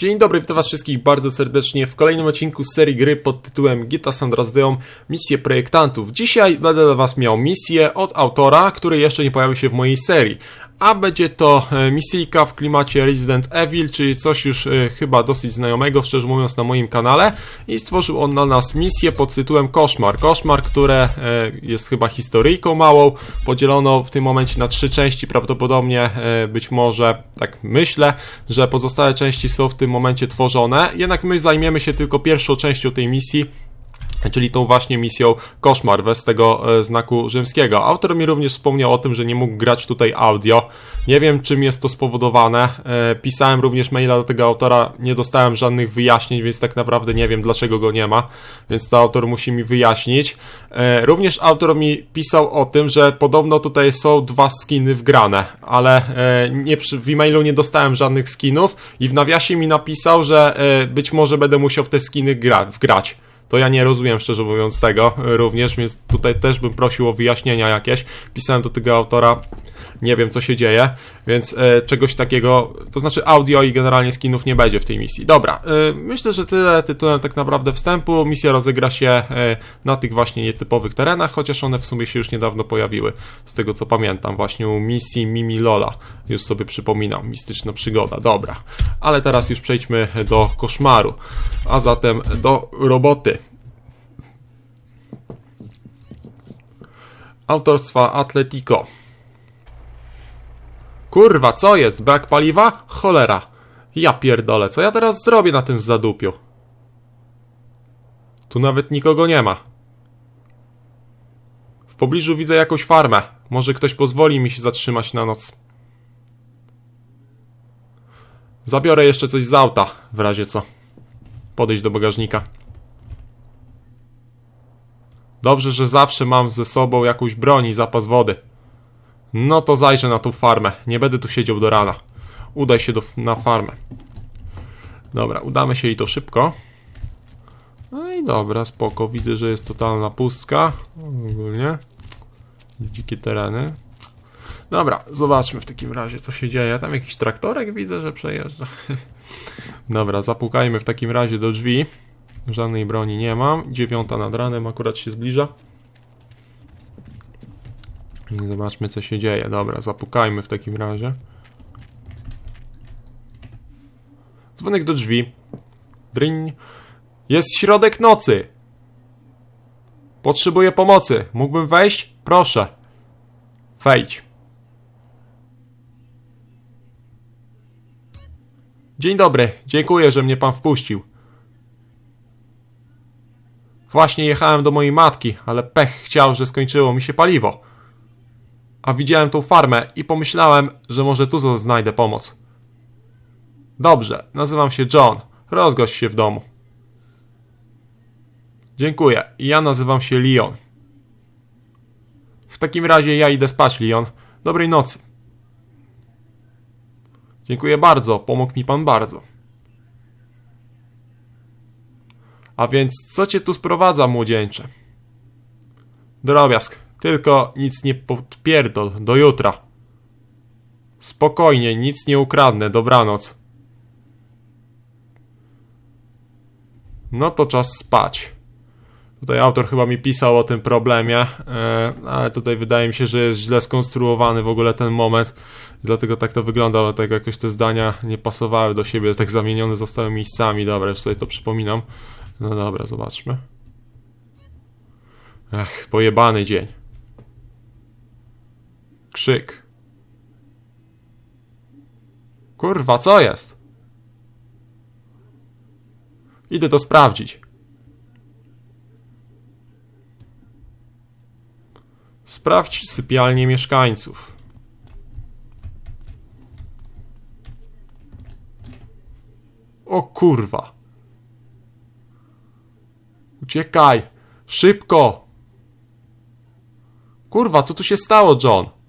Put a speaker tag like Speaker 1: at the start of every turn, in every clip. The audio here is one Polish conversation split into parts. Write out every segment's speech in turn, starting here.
Speaker 1: Dzień dobry, witam was wszystkich bardzo serdecznie w kolejnym odcinku serii gry pod tytułem Gita San Andreas Misje Projektantów. Dzisiaj będę dla was miał misję od autora, który jeszcze nie pojawił się w mojej serii. A będzie to e, misyjka w klimacie Resident Evil, czyli coś już e, chyba dosyć znajomego, szczerze mówiąc, na moim kanale. I stworzył on dla nas misję pod tytułem Koszmar. Koszmar, które e, jest chyba historyjką małą. Podzielono w tym momencie na trzy części, prawdopodobnie być może, tak myślę, że pozostałe części są w tym momencie tworzone. Jednak my zajmiemy się tylko pierwszą częścią tej misji, czyli tą właśnie misją Koszmar bez tego e, znaku rzymskiego. Autor mi również wspomniał o tym, że nie mógł grać tutaj audio. Nie wiem, czym jest to spowodowane. E, pisałem również maila do tego autora, nie dostałem żadnych wyjaśnień, więc tak naprawdę nie wiem, dlaczego go nie ma, więc to autor musi mi wyjaśnić. E, również autor mi pisał o tym, że podobno tutaj są dwa skiny wgrane, ale nie, w e-mailu nie dostałem żadnych skinów i w nawiasie mi napisał, że być może będę musiał w te skiny gra- wgrać. To ja nie rozumiem, szczerze mówiąc, tego również, więc tutaj też bym prosił o wyjaśnienia jakieś. Pisałem do tego autora, nie wiem co się dzieje, więc e, czegoś takiego, to znaczy audio i generalnie skinów nie będzie w tej misji. Dobra, e, myślę, że tyle tytułem tak naprawdę wstępu. Misja rozegra się e, na tych właśnie nietypowych terenach, chociaż one w sumie się już niedawno pojawiły, z tego co pamiętam, właśnie u misji Mimi Lola. Już sobie przypominam, mistyczna przygoda, dobra. Ale teraz już przejdźmy do koszmaru, a zatem do roboty. Autorstwa Atletico. Kurwa, co jest? Brak paliwa? Cholera. Ja pierdolę, co ja teraz zrobię na tym zadupiu? Tu nawet nikogo nie ma. W pobliżu widzę jakąś farmę. Może ktoś pozwoli mi się zatrzymać na noc. Zabiorę jeszcze coś z auta, w razie co. Podejść do bagażnika. Dobrze, że zawsze mam ze sobą jakąś broń i zapas wody. No to zajrzę na tą farmę. Nie będę tu siedział do rana. Udaj się do, na farmę. Dobra, udamy się i to szybko. No i dobra, spoko. Widzę, że jest totalna pustka. Ogólnie. Dzikie tereny. Dobra, zobaczmy w takim razie, co się dzieje. Tam jakiś traktorek widzę, że przejeżdża. Dobra, zapukajmy w takim razie do drzwi. Żadnej broni nie mam. Dziewiąta nad ranem akurat się zbliża. Zobaczmy, co się dzieje. Dobra, zapukajmy w takim razie. Dzwonek do drzwi. Dryń. Jest środek nocy. Potrzebuję pomocy. Mógłbym wejść? Proszę. Wejdź. Dzień dobry. Dziękuję, że mnie pan wpuścił. Właśnie jechałem do mojej matki, ale pech chciał, że skończyło mi się paliwo. A widziałem tą farmę i pomyślałem, że może tu znajdę pomoc. Dobrze, nazywam się John. Rozgość się w domu. Dziękuję. Ja nazywam się Leon. W takim razie ja idę spać, Leon. Dobrej nocy. Dziękuję bardzo, pomógł mi pan bardzo. A więc co cię tu sprowadza, młodzieńcze? Drobiazg. Tylko nic nie podpierdol. Do jutra. Spokojnie, nic nie ukradnę. Dobranoc. No to czas spać. Tutaj autor chyba mi pisał o tym problemie, e, ale tutaj wydaje mi się, że jest źle skonstruowany w ogóle ten moment. Dlatego tak to wygląda, dlatego jakoś te zdania nie pasowały do siebie, tak zamienione zostały miejscami. Dobra, już sobie to przypominam. No dobra, zobaczmy. Ech, pojebany dzień. Krzyk. Kurwa, co jest? Idę to sprawdzić. Sprawdź sypialnię mieszkańców. O kurwa. Uciekaj! Szybko! Kurwa, co tu się stało, John?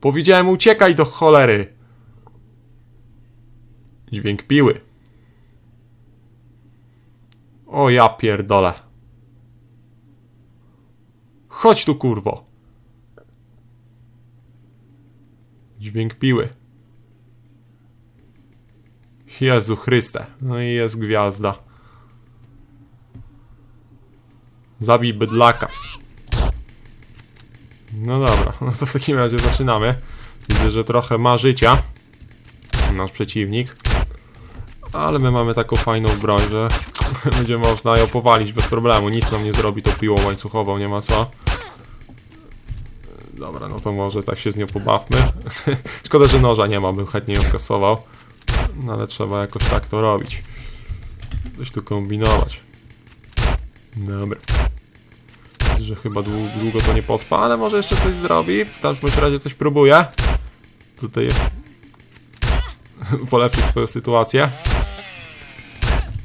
Speaker 1: Powiedziałem uciekaj do cholery! Dźwięk piły. O ja pierdolę. Chodź tu, kurwo. Dźwięk piły. Jezu Chryste. No i jest gwiazda. Zabij bydlaka. No dobra, no to w takim razie zaczynamy. Widzę, że trochę ma życia. Nasz przeciwnik. Ale my mamy taką fajną broń, że będzie można ją powalić bez problemu. Nic nam nie zrobi tą piłą łańcuchową, nie ma co. Dobra, no to może tak się z nią pobawmy. Szkoda, że noża nie ma, bym chętnie ją kasował. No ale trzeba jakoś tak to robić. Coś tu kombinować. Dobra. Że chyba długo, to nie potrwa, ale może jeszcze coś zrobi. W każdym razie coś próbuję. Tutaj polepszyć swoją sytuację.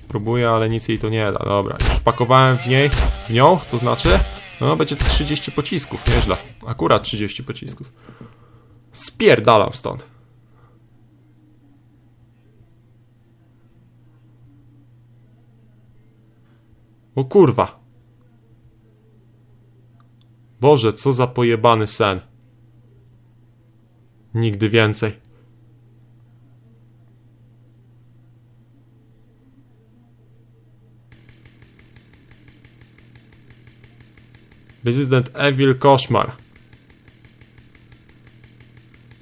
Speaker 1: Próbuję, ale nic jej to nie da. Dobra, już wpakowałem w niej, w nią, to znaczy, no będzie to 30 pocisków, nieźle. Akurat 30 pocisków. Spierdalam stąd. O kurwa. Boże, co za pojebany sen. Nigdy więcej. Resident Evil Koszmar.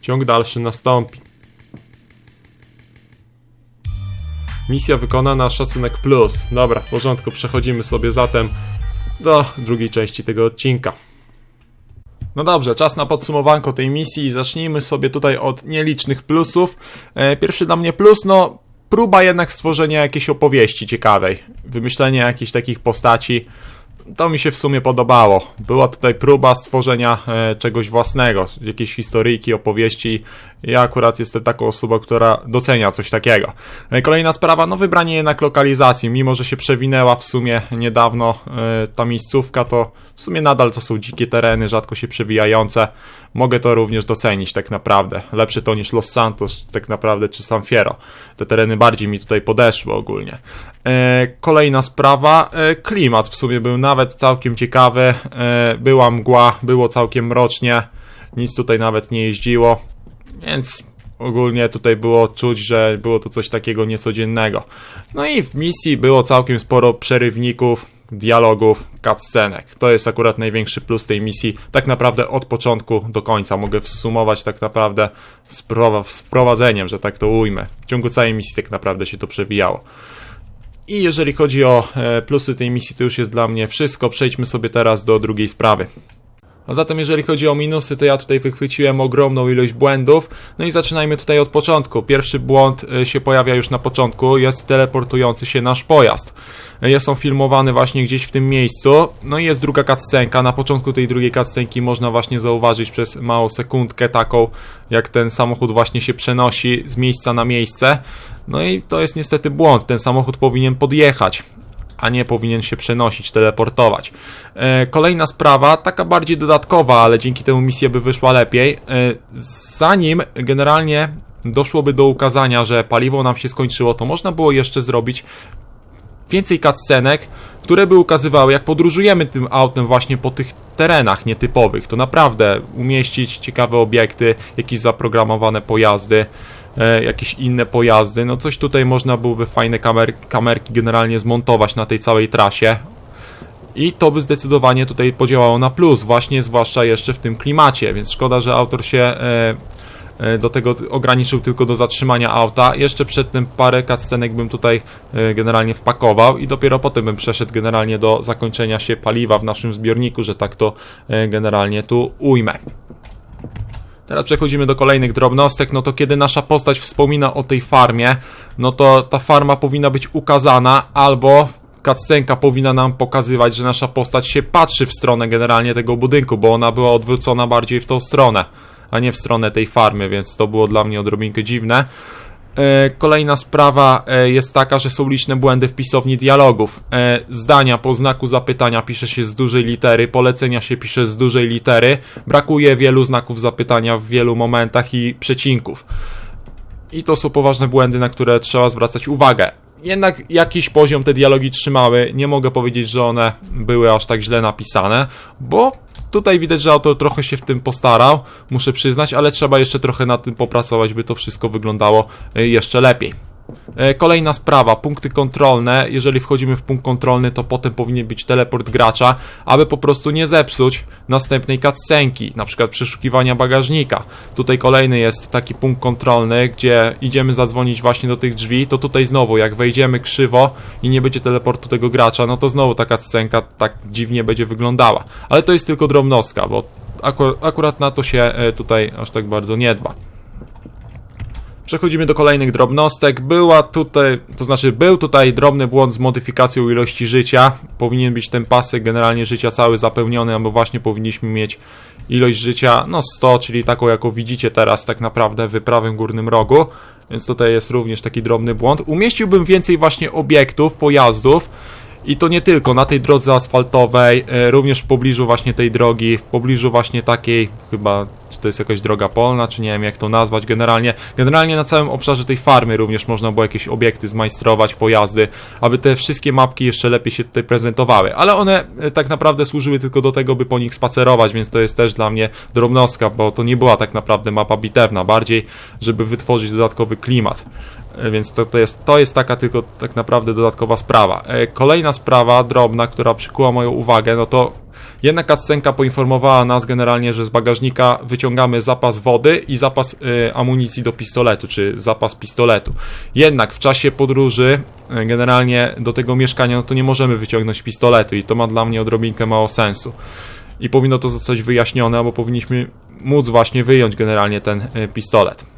Speaker 1: Ciąg dalszy nastąpi. Misja wykonana, szacunek plus. Dobra, w porządku, przechodzimy sobie zatem do drugiej części tego odcinka. No dobrze, czas na podsumowanko tej misji. Zacznijmy sobie tutaj od nielicznych plusów. E, Pierwszy dla mnie plus, no próba jednak stworzenia jakiejś opowieści ciekawej. Wymyślenia jakichś takich postaci. To mi się w sumie podobało. Była tutaj próba stworzenia e, czegoś własnego, jakiejś historyjki, opowieści. Ja akurat jestem taką osobą, która docenia coś takiego. E, kolejna sprawa, no wybranie jednak lokalizacji. Mimo, że się przewinęła w sumie niedawno e, ta miejscówka, to w sumie nadal to są dzikie tereny, rzadko się przewijające. Mogę to również docenić tak naprawdę. Lepsze to niż Los Santos tak naprawdę, czy San Fierro. Te tereny bardziej mi tutaj podeszły ogólnie. E, kolejna sprawa, klimat w sumie był nawet całkiem ciekawy. Była mgła, było całkiem mrocznie. Nic tutaj nawet nie jeździło. Więc ogólnie tutaj było czuć, że było to coś takiego niecodziennego. No i w misji było całkiem sporo przerywników, dialogów, cutscenek. To jest akurat największy plus tej misji. Tak naprawdę od początku do końca mogę wsumować tak naprawdę z prowa- z wprowadzeniem, że tak to ujmę. W ciągu całej misji tak naprawdę się to przewijało. I jeżeli chodzi o e, plusy tej misji, to już jest dla mnie wszystko. Przejdźmy sobie teraz do drugiej sprawy. A zatem jeżeli chodzi o minusy, to ja tutaj wychwyciłem ogromną ilość błędów. No i zaczynajmy tutaj od początku. Pierwszy błąd y, się pojawia już na początku, jest teleportujący się nasz pojazd. Y, Jest on filmowany właśnie gdzieś w tym miejscu. No i jest druga cutscenka. Na początku tej drugiej cutscenki można właśnie zauważyć przez małą sekundkę taką, jak ten samochód właśnie się przenosi z miejsca na miejsce. No i to jest niestety błąd. Ten samochód powinien podjechać a nie powinien się przenosić, teleportować. E, kolejna sprawa, taka bardziej dodatkowa, ale dzięki temu misja by wyszła lepiej. E, zanim generalnie doszłoby do ukazania, że paliwo nam się skończyło, to można było jeszcze zrobić więcej cutscenek, które by ukazywały, jak podróżujemy tym autem właśnie po tych terenach nietypowych. To naprawdę umieścić ciekawe obiekty, jakieś zaprogramowane pojazdy, e, jakieś inne pojazdy. No coś tutaj można byłoby fajne kamer kamerki generalnie zmontować na tej całej trasie. I to by zdecydowanie tutaj podziałało na plus, właśnie zwłaszcza jeszcze w tym klimacie, więc szkoda, że autor się e, e, do tego ograniczył tylko do zatrzymania auta. Jeszcze przed tym parę cutscenek bym tutaj e, generalnie wpakował i dopiero potem bym przeszedł generalnie do zakończenia się paliwa w naszym zbiorniku, że tak to e, generalnie tu ujmę. Teraz przechodzimy do kolejnych drobnostek, no to kiedy nasza postać wspomina o tej farmie, no to ta farma powinna być ukazana albo cutscenka powinna nam pokazywać, że nasza postać się patrzy w stronę generalnie tego budynku, bo ona była odwrócona bardziej w tą stronę, a nie w stronę tej farmy, więc to było dla mnie odrobinkę dziwne. E, Kolejna sprawa e, jest taka, że są liczne błędy w pisowni dialogów. E, Zdania po znaku zapytania pisze się z dużej litery, polecenia się pisze z dużej litery. Brakuje wielu znaków zapytania w wielu momentach i przecinków. I to są poważne błędy, na które trzeba zwracać uwagę. Jednak jakiś poziom te dialogi trzymały. Nie mogę powiedzieć, że one były aż tak źle napisane, bo tutaj widać, że autor trochę się w tym postarał, muszę przyznać, ale trzeba jeszcze trochę nad tym popracować, by to wszystko wyglądało y, jeszcze lepiej. E, Kolejna sprawa, punkty kontrolne. Jeżeli wchodzimy w punkt kontrolny, to potem powinien być teleport gracza, aby po prostu nie zepsuć następnej cutscenki, na przykład przeszukiwania bagażnika. Tutaj kolejny jest taki punkt kontrolny, gdzie idziemy zadzwonić właśnie do tych drzwi, to tutaj znowu, jak wejdziemy krzywo i nie będzie teleportu tego gracza, no to znowu taka scenka tak dziwnie będzie wyglądała. Ale to jest tylko drobnostka, bo akur akurat na to się e, tutaj aż tak bardzo nie dba. Przechodzimy do kolejnych drobnostek. Była tutaj, to znaczy był tutaj drobny błąd z modyfikacją ilości życia. Powinien być ten pasek generalnie życia cały zapełniony, albo właśnie powinniśmy mieć ilość życia no 100, czyli taką jaką widzicie teraz tak naprawdę w prawym górnym rogu. Więc tutaj jest również taki drobny błąd. Umieściłbym więcej właśnie obiektów, pojazdów. I to nie tylko na tej drodze asfaltowej, e, również w pobliżu właśnie tej drogi, w pobliżu właśnie takiej, chyba, to jest jakaś droga polna, czy nie wiem jak to nazwać, generalnie, generalnie na całym obszarze tej farmy również można było jakieś obiekty zmajstrować, pojazdy, aby te wszystkie mapki jeszcze lepiej się tutaj prezentowały, ale one e, tak naprawdę służyły tylko do tego, by po nich spacerować, więc to jest też dla mnie drobnostka, bo to nie była tak naprawdę mapa bitewna, bardziej, żeby wytworzyć dodatkowy klimat. E, Więc to, to, jest, to jest taka tylko tak naprawdę dodatkowa sprawa. E, Kolejna sprawa, drobna, która przykuła moją uwagę, no to jedna cutscenka poinformowała nas generalnie, że z bagażnika wyciągamy zapas wody i zapas e, amunicji do pistoletu, czy zapas pistoletu. Jednak w czasie podróży e, generalnie do tego mieszkania, no to nie możemy wyciągnąć pistoletu i to ma dla mnie odrobinkę mało sensu. I powinno to zostać wyjaśnione, bo powinniśmy móc właśnie wyjąć generalnie ten e, pistolet.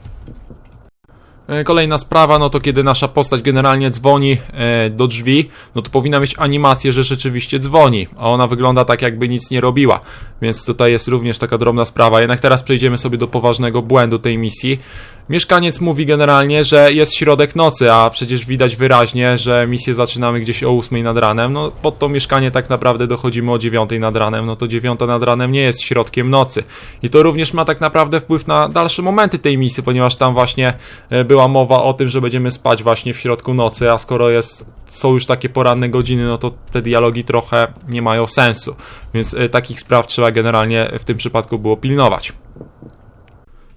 Speaker 1: E, Kolejna sprawa, no to kiedy nasza postać generalnie dzwoni e, do drzwi, no to powinna mieć animację, że rzeczywiście dzwoni, a ona wygląda tak, jakby nic nie robiła. Więc tutaj jest również taka drobna sprawa. Jednak teraz przejdziemy sobie do poważnego błędu tej misji. Mieszkaniec mówi generalnie, że jest środek nocy, a przecież widać wyraźnie, że misję zaczynamy gdzieś o 8 nad ranem. No pod to mieszkanie tak naprawdę dochodzimy o 9 nad ranem, no to 9 nad ranem nie jest środkiem nocy. I to również ma tak naprawdę wpływ na dalsze momenty tej misji, ponieważ tam właśnie e, była mowa o tym, że będziemy spać właśnie w środku nocy, a skoro jest, są już takie poranne godziny, no to te dialogi trochę nie mają sensu. Więc e, takich spraw trzeba generalnie w tym przypadku było pilnować.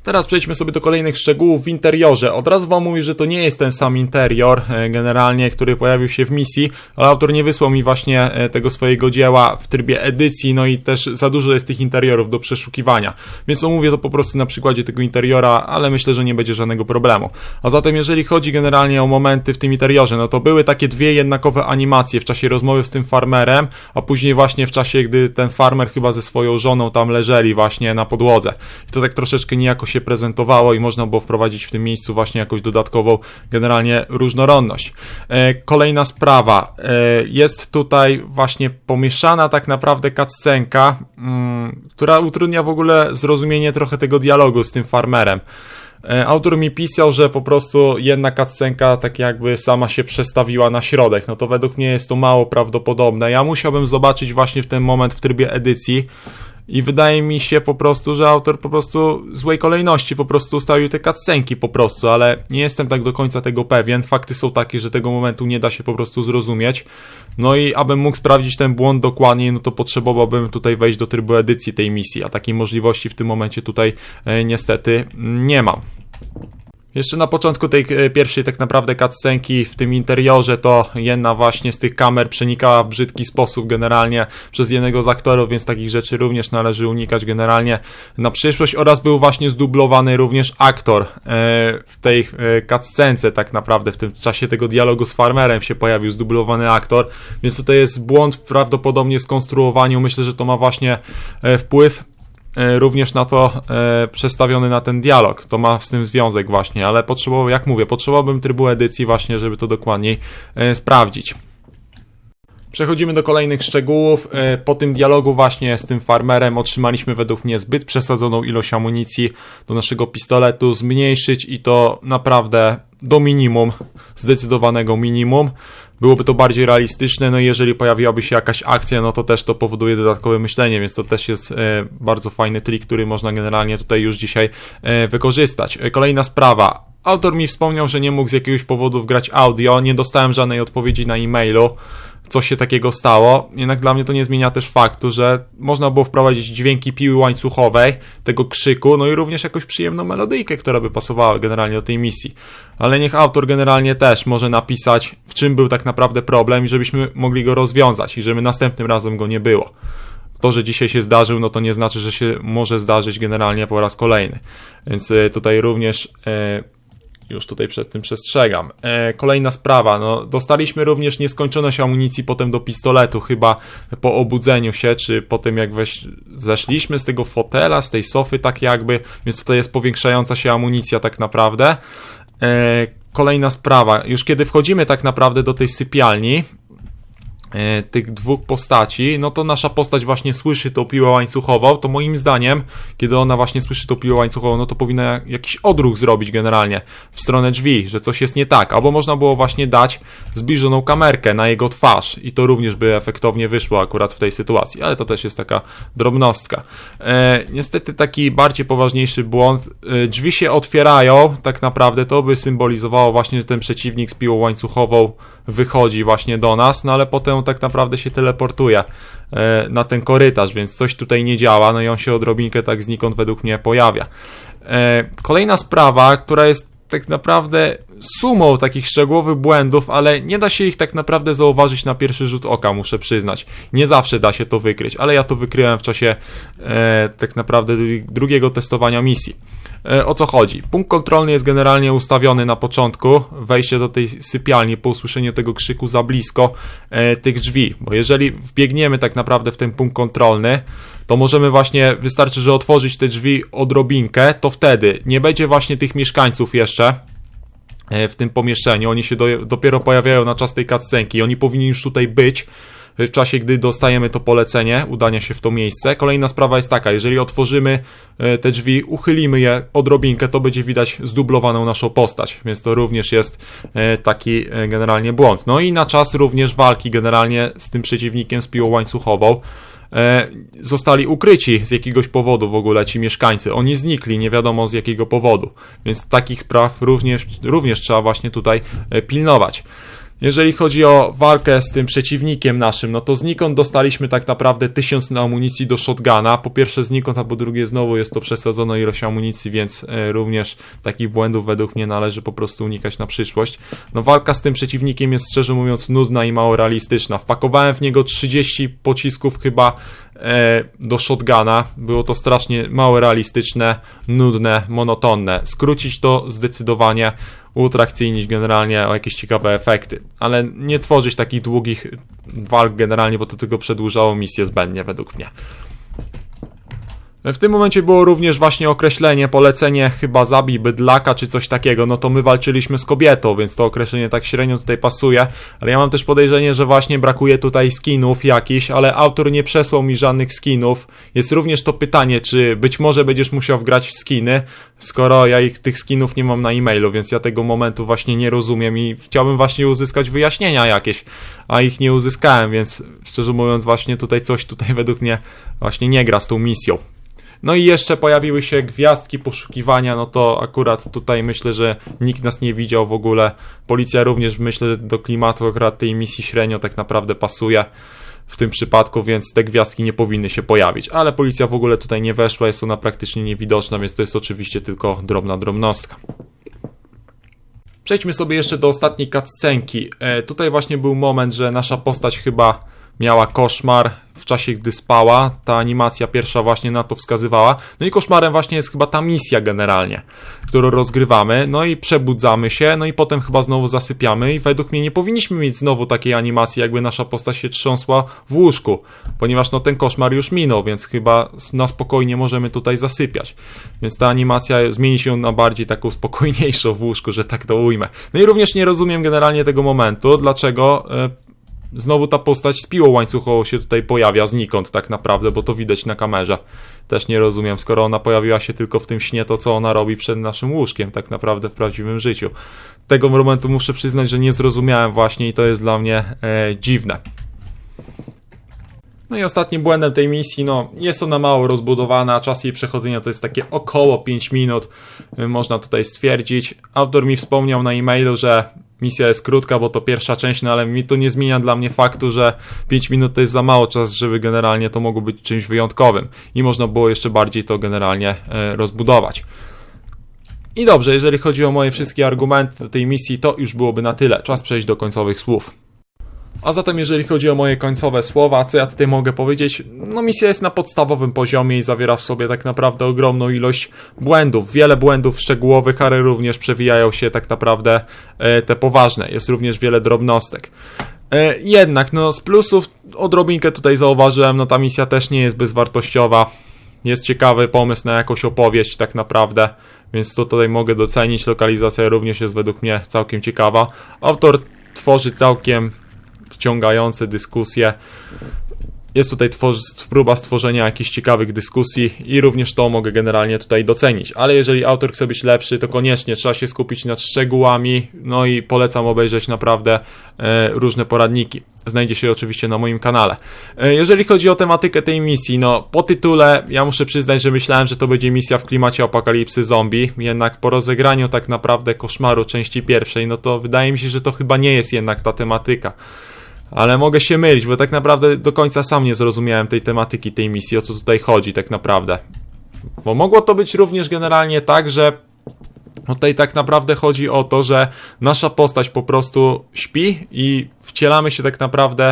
Speaker 1: Teraz przejdźmy sobie do kolejnych szczegółów w interiorze. Od razu wam mówię, że to nie jest ten sam interior e, generalnie, który pojawił się w misji, ale autor nie wysłał mi właśnie e, tego swojego dzieła w trybie edycji, no i też za dużo jest tych interiorów do przeszukiwania. Więc omówię to po prostu na przykładzie tego interiora, ale myślę, że nie będzie żadnego problemu. A zatem jeżeli chodzi generalnie o momenty w tym interiorze, no to były takie dwie jednakowe animacje w czasie rozmowy z tym farmerem, a później właśnie w czasie, gdy ten farmer chyba ze swoją żoną tam leżeli właśnie na podłodze. I to tak troszeczkę niejako się prezentowało i można było wprowadzić w tym miejscu właśnie jakąś dodatkową generalnie różnorodność. E, Kolejna sprawa. E, Jest tutaj właśnie pomieszana tak naprawdę cutscenka, mm, która utrudnia w ogóle zrozumienie trochę tego dialogu z tym farmerem. E, Autor mi pisał, że po prostu jedna cutscenka tak jakby sama się przestawiła na środek. No to według mnie jest to mało prawdopodobne. Ja musiałbym zobaczyć właśnie w ten moment w trybie edycji i wydaje mi się po prostu, że autor po prostu złej kolejności po prostu ustawił te cutscenki po prostu, ale nie jestem tak do końca tego pewien. Fakty są takie, że tego momentu nie da się po prostu zrozumieć. No i abym mógł sprawdzić ten błąd dokładniej, no to potrzebowałbym tutaj wejść do trybu edycji tej misji, a takiej możliwości w tym momencie tutaj e, niestety nie mam. Jeszcze na początku tej e, pierwszej tak naprawdę cutscenki w tym interiorze to jedna właśnie z tych kamer przenikała w brzydki sposób generalnie przez jednego z aktorów, więc takich rzeczy również należy unikać generalnie. Na przyszłość oraz był właśnie zdublowany również aktor e, w tej e, cutscence tak naprawdę. W tym czasie tego dialogu z farmerem się pojawił zdublowany aktor, więc tutaj jest błąd prawdopodobnie w skonstruowaniu, myślę, że to ma właśnie wpływ również na to e, przestawiony na ten dialog. To ma z tym związek właśnie, ale potrzebował, jak mówię, potrzebowałbym trybu edycji właśnie, żeby to dokładniej e, sprawdzić. Przechodzimy do kolejnych szczegółów. E, Po tym dialogu właśnie z tym farmerem otrzymaliśmy według mnie zbyt przesadzoną ilość amunicji do naszego pistoletu, zmniejszyć i to naprawdę do minimum, zdecydowanego minimum. Byłoby to bardziej realistyczne, no i jeżeli pojawiłaby się jakaś akcja, no to też to powoduje dodatkowe myślenie, więc to też jest e, bardzo fajny trik, który można generalnie tutaj już dzisiaj e, wykorzystać. E, Kolejna sprawa. autor mi wspomniał, że nie mógł z jakiegoś powodu wgrać audio, nie dostałem żadnej odpowiedzi na e-mailu, co się takiego stało. Jednak dla mnie to nie zmienia też faktu, że można było wprowadzić dźwięki piły łańcuchowej, tego krzyku, no i również jakąś przyjemną melodyjkę, która by pasowała generalnie do tej misji. Ale niech autor generalnie też może napisać, w czym był tak naprawdę problem i żebyśmy mogli go rozwiązać i żeby następnym razem go nie było to, że dzisiaj się zdarzył, no to nie znaczy, że się może zdarzyć generalnie po raz kolejny. Więc e, tutaj również e, już tutaj przed tym przestrzegam. E, kolejna sprawa, no dostaliśmy również nieskończoność amunicji potem do pistoletu, chyba po obudzeniu się, czy po tym jak weź, zeszliśmy z tego fotela, z tej sofy tak jakby, więc tutaj jest powiększająca się amunicja tak naprawdę. Kolejna sprawa, już kiedy wchodzimy tak naprawdę do tej sypialni, E, tych dwóch postaci, no to nasza postać właśnie słyszy tą piłę łańcuchową, to moim zdaniem, kiedy ona właśnie słyszy tą piłę łańcuchową, no to powinna jakiś odruch zrobić generalnie w stronę drzwi, że coś jest nie tak, albo można było właśnie dać zbliżoną kamerkę na jego twarz i to również by efektownie wyszło akurat w tej sytuacji, ale to też jest taka drobnostka. E, niestety taki bardziej poważniejszy błąd, e, drzwi się otwierają, tak naprawdę to by symbolizowało właśnie, że ten przeciwnik z piłą łańcuchową wychodzi właśnie do nas, no ale potem tak naprawdę się teleportuje e, na ten korytarz, więc coś tutaj nie działa, no i on się odrobinkę tak znikąd według mnie pojawia. E, kolejna sprawa, która jest tak naprawdę sumą takich szczegółowych błędów, ale nie da się ich tak naprawdę zauważyć na pierwszy rzut oka, muszę przyznać. Nie zawsze da się to wykryć, ale ja to wykryłem w czasie e, tak naprawdę drugiego testowania misji. E, o co chodzi? Punkt kontrolny jest generalnie ustawiony na początku, wejście do tej sypialni po usłyszeniu tego krzyku za blisko e, tych drzwi, bo jeżeli wbiegniemy tak naprawdę w ten punkt kontrolny, to możemy właśnie, wystarczy, że otworzyć te drzwi odrobinkę, to wtedy nie będzie właśnie tych mieszkańców jeszcze, w tym pomieszczeniu. Oni się do, dopiero pojawiają na czas tej cutscenki. Oni powinni już tutaj być w czasie, gdy dostajemy to polecenie udania się w to miejsce. Kolejna sprawa jest taka, jeżeli otworzymy e, te drzwi, uchylimy je odrobinkę, to będzie widać zdublowaną naszą postać, więc to również jest e, taki e, generalnie błąd. No i na czas również walki generalnie z tym przeciwnikiem z piłą łańcuchową, zostali ukryci z jakiegoś powodu w ogóle ci mieszkańcy. Oni znikli, nie wiadomo z jakiego powodu. Więc takich spraw również, również trzeba właśnie tutaj pilnować. Jeżeli chodzi o walkę z tym przeciwnikiem naszym, no to znikąd dostaliśmy tak naprawdę tysiąc na amunicji do shotguna. Po pierwsze znikąd, a po drugie znowu jest to przesadzona ilość amunicji, więc e, również takich błędów według mnie należy po prostu unikać na przyszłość. No walka z tym przeciwnikiem jest szczerze mówiąc nudna i mało realistyczna. Wpakowałem w niego 30 pocisków chyba e, do shotguna. Było to strasznie mało realistyczne, nudne, monotonne. Skrócić to zdecydowanie utrakcyjnić generalnie o jakieś ciekawe efekty, ale nie tworzyć takich długich walk generalnie, bo to tylko przedłużało misję zbędnie według mnie. W tym momencie było również właśnie określenie, polecenie chyba zabij bydlaka czy coś takiego, no to my walczyliśmy z kobietą, więc to określenie tak średnio tutaj pasuje, ale ja mam też podejrzenie, że właśnie brakuje tutaj skinów jakichś, ale autor nie przesłał mi żadnych skinów. Jest również to pytanie, czy być może będziesz musiał wgrać skiny, skoro ja ich, tych skinów nie mam na e-mailu, więc ja tego momentu właśnie nie rozumiem i chciałbym właśnie uzyskać wyjaśnienia jakieś, a ich nie uzyskałem, więc szczerze mówiąc właśnie tutaj coś tutaj według mnie właśnie nie gra z tą misją. No i jeszcze pojawiły się gwiazdki poszukiwania, no to akurat tutaj myślę, że nikt nas nie widział w ogóle. Policja również myślę, że do klimatu akurat tej misji średnio tak naprawdę pasuje w tym przypadku, więc te gwiazdki nie powinny się pojawić. Ale policja w ogóle tutaj nie weszła, jest ona praktycznie niewidoczna, więc to jest oczywiście tylko drobna drobnostka. Przejdźmy sobie jeszcze do ostatniej cutscenki. E, tutaj właśnie był moment, że nasza postać chyba miała koszmar w czasie, gdy spała. Ta animacja pierwsza właśnie na to wskazywała. No i koszmarem właśnie jest chyba ta misja generalnie, którą rozgrywamy. No i przebudzamy się, no i potem chyba znowu zasypiamy i według mnie nie powinniśmy mieć znowu takiej animacji, jakby nasza postać się trząsła w łóżku, ponieważ no ten koszmar już minął, więc chyba na spokojnie możemy tutaj zasypiać. Więc ta animacja zmieni się na bardziej taką spokojniejszą w łóżku, że tak to ujmę. No i również nie rozumiem generalnie tego momentu, dlaczego e, Znowu ta postać z piłą łańcuchową się tutaj pojawia znikąd tak naprawdę, bo to widać na kamerze. Też nie rozumiem, skoro ona pojawiła się tylko w tym śnie, to co ona robi przed naszym łóżkiem tak naprawdę w prawdziwym życiu. Tego momentu muszę przyznać, że nie zrozumiałem właśnie i to jest dla mnie e, dziwne. No i ostatnim błędem tej misji, no jest ona mało rozbudowana, czas jej przechodzenia to jest takie około 5 minut, y, można tutaj stwierdzić. Autor mi wspomniał na e-mailu, że misja jest krótka, bo to pierwsza część, no ale mi to nie zmienia dla mnie faktu, że 5 minut to jest za mało czas, żeby generalnie to mogło być czymś wyjątkowym i można było jeszcze bardziej to generalnie e, rozbudować. I dobrze, jeżeli chodzi o moje wszystkie argumenty do tej misji, to już byłoby na tyle. Czas przejść do końcowych słów. A zatem, jeżeli chodzi o moje końcowe słowa, co ja tutaj mogę powiedzieć? No, misja jest na podstawowym poziomie i zawiera w sobie tak naprawdę ogromną ilość błędów. Wiele błędów szczegółowych, ale również przewijają się tak naprawdę e, te poważne. Jest również wiele drobnostek. E, jednak, no, z plusów odrobinkę tutaj zauważyłem, no, ta misja też nie jest bezwartościowa. Jest ciekawy pomysł na jakąś opowieść, tak naprawdę, więc to tutaj mogę docenić. Lokalizacja również jest według mnie całkiem ciekawa. Autor tworzy całkiem wciągające dyskusje. Jest tutaj próba stworzenia jakichś ciekawych dyskusji i również to mogę generalnie tutaj docenić. Ale jeżeli autor chce być lepszy, to koniecznie trzeba się skupić nad szczegółami. No i polecam obejrzeć naprawdę e, różne poradniki. Znajdzie się oczywiście na moim kanale. E, jeżeli chodzi o tematykę tej misji, no po tytule ja muszę przyznać, że myślałem, że to będzie misja w klimacie apokalipsy zombie, jednak po rozegraniu tak naprawdę koszmaru części pierwszej, no to wydaje mi się, że to chyba nie jest jednak ta tematyka. Ale mogę się mylić, bo tak naprawdę do końca sam nie zrozumiałem tej tematyki, tej misji, o co tutaj chodzi tak naprawdę. Bo mogło to być również generalnie tak, że tutaj tak naprawdę chodzi o to, że nasza postać po prostu śpi i wcielamy się tak naprawdę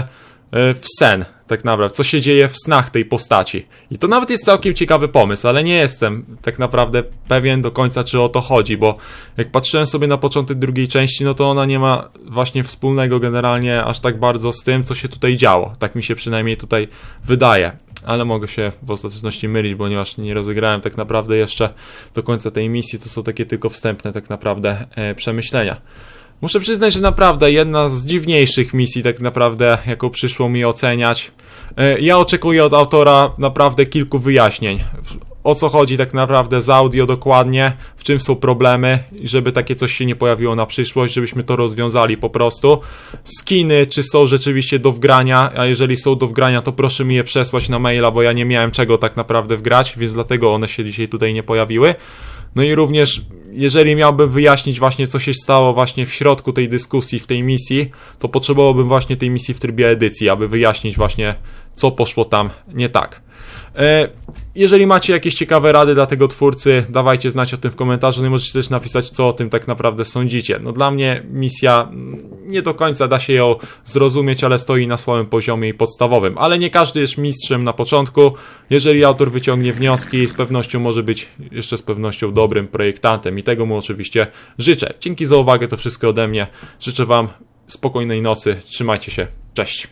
Speaker 1: e, w sen, tak naprawdę, co się dzieje w snach tej postaci. I to nawet jest całkiem ciekawy pomysł, ale nie jestem tak naprawdę pewien do końca, czy o to chodzi, bo jak patrzyłem sobie na początek drugiej części, no to ona nie ma właśnie wspólnego generalnie aż tak bardzo z tym, co się tutaj działo. Tak mi się przynajmniej tutaj wydaje. Ale mogę się w ostateczności mylić, ponieważ nie rozegrałem tak naprawdę jeszcze do końca tej misji. To są takie tylko wstępne tak naprawdę e, przemyślenia. Muszę przyznać, że naprawdę jedna z dziwniejszych misji, tak naprawdę, jaką przyszło mi oceniać. E, Ja oczekuję od autora naprawdę kilku wyjaśnień. O co chodzi tak naprawdę z audio dokładnie, w czym są problemy, żeby takie coś się nie pojawiło na przyszłość, żebyśmy to rozwiązali po prostu. Skiny, czy są rzeczywiście do wgrania, a jeżeli są do wgrania, to proszę mi je przesłać na maila, bo ja nie miałem czego tak naprawdę wgrać, więc dlatego one się dzisiaj tutaj nie pojawiły. No i również, jeżeli miałbym wyjaśnić właśnie, co się stało właśnie w środku tej dyskusji, w tej misji, to potrzebowałbym właśnie tej misji w trybie edycji, aby wyjaśnić właśnie, co poszło tam nie tak. E, Jeżeli macie jakieś ciekawe rady dla tego twórcy, dawajcie znać o tym w komentarzu. No i możecie też napisać, co o tym tak naprawdę sądzicie. No dla mnie misja mm, nie do końca da się ją zrozumieć, ale stoi na słabym poziomie i podstawowym. Ale nie każdy jest mistrzem na początku. Jeżeli autor wyciągnie wnioski, z pewnością może być jeszcze z pewnością dobrym projektantem i tego mu oczywiście życzę. Dzięki za uwagę, to wszystko ode mnie. Życzę Wam spokojnej nocy. Trzymajcie się. Cześć.